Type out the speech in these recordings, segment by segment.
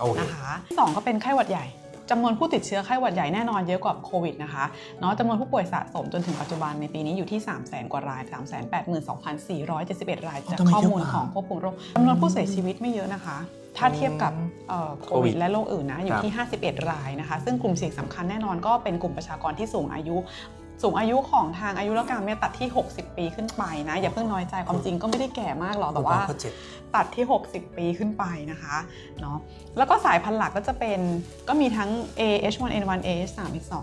โอเคนะคะที่สองก็เป็นไข้หวัดใหญ่จำนวนผู้ติดเชื้อไข้หวัดใหญ่แน่นอนเยอะกว่าโควิดนะคะเนาะจำนวนผู้ป่วยสะสมจนถึงปัจจุบันในปีนี้อยู่ที่ 3 0 0 0 0 0 กว่าราย 3 8 2 4 7 1 ราย จากทำไมข้อเยอะมูลกว่าของควบคุมโรคจำนวนผู้เสียชีวิตไม่เยอะนะคะ ถ้าเทียบกับเอ่อโควิดและโรคอื่นนะอยู่ที่ 51 รายนะคะ ซึ่งกลุ่มเสี่ยงสำคัญแน่นอนก็เป็นกลุ่มประชากรที่สูงอายุ สูงอายุของทางอายุรกรรมเนี่ยตัดที่ 60 ปีขึ้นไปนะ อย่าเพิ่งน้อยใจความจริงก็ไม่ได้แก่มากหรอกแต่ว่าก็เจ็ดตัดที่ 60 ปีขึ้นไปนะคะเนาะแล้วก็สายพันธุ์หลักก็จะเป็นก็มีทั้ง A H1N1 A H3 H2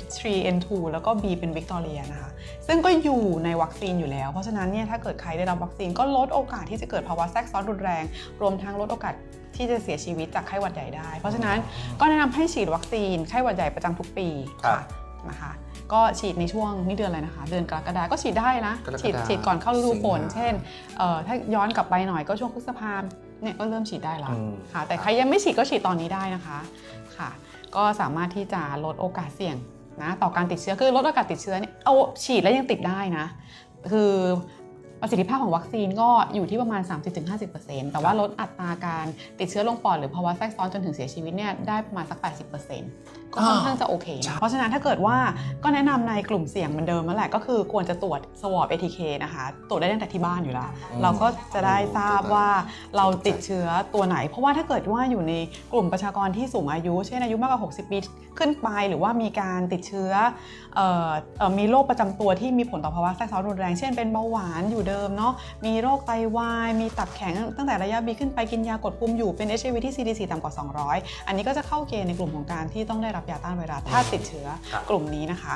H3N2 แล้วก็ B เป็นวิกตอเรียนะคะ ซึ่งก็อยู่ในวัคซีนอยู่แล้ว เพราะฉะนั้นเนี่ยถ้าเกิดใครได้รับวัคซีนก็ลดโอกาสที่จะเกิดภาวะแทรกซ้อนรุนแรง รวมทั้งลดโอกาสที่จะเสียชีวิตจากไข้หวัดใหญ่ได้ เพราะฉะนั้นก็แนะนำให้ฉีดวัคซีนไข้หวัดใหญ่ประจำทุกปีครับค่ะนะคะ ก็ฉีดในช่วงนี่เดือนอะไรนะคะ เดือนกรกฎาก็ฉีดได้นะ กรกฎาฉีดฉีดก่อนเข้าฤดูฝน สิงหา เช่นเอ่อถ้าย้อนกลับไปหน่อยก็ช่วงพฤษภาเนี่ยก็เริ่มฉีดได้แล้วอืม ค่ะแต่ใครยังไม่ฉีดก็ฉีดตอนนี้ได้นะคะค่ะ ก็สามารถที่จะลดโอกาสเสี่ยงนะต่อการติดเชื้อคือลดโอกาสติดเชื้อเนี่ยเอาฉีดแล้วยังติดได้นะ คือ ประสิทธิภาพของวัคซีนก็อยู่ที่ประมาณ 30-50%แต่ว่าลดอัตราการติดเชื้อลงปอดหรือภาวะแทรกซ้อนจนถึงเสียชีวิตเนี่ยได้ประมาณสัก 80%ก็ค่อนข้างจะโอเคนะเพราะฉะนั้นถ้าเกิดว่าก็แนะนำในกลุ่มเสี่ยงเหมือนเดิมนั่นแหละก็คือควรจะตรวจ swab ATK นะคะตรวจได้ตั้งแต่ที่บ้านอยู่แล้วอืมเราก็จะได้ทราบว่าเราติดเชื้อตัวไหน เพราะว่าถ้าเกิดว่าอยู่ในกลุ่มประชากรที่สูงอายุ เช่นอายุมากกว่า 60 ปีขึ้นไป หรือว่ามีการติดเชื้อเอ่อเอ่อมีโรคประจำตัวที่มีผลต่อภาวะแทรกซ้อนรุนแรง เช่นเป็นเบาหวานอยู่เดิมเนาะมีโรคไตวายมีตับแข็งตั้งแต่ระยะบีขึ้นไปกินยากดภูมิอยู่เป็น HIV ที่ CDC ต่ำกว่า 200 อันนี้ก็จะเข้าเกณฑ์ในกลุ่มของการที่ต้องได้รับยาต้านไวรัสถ้าติดเชื้อครับกลุ่มนี้นะคะ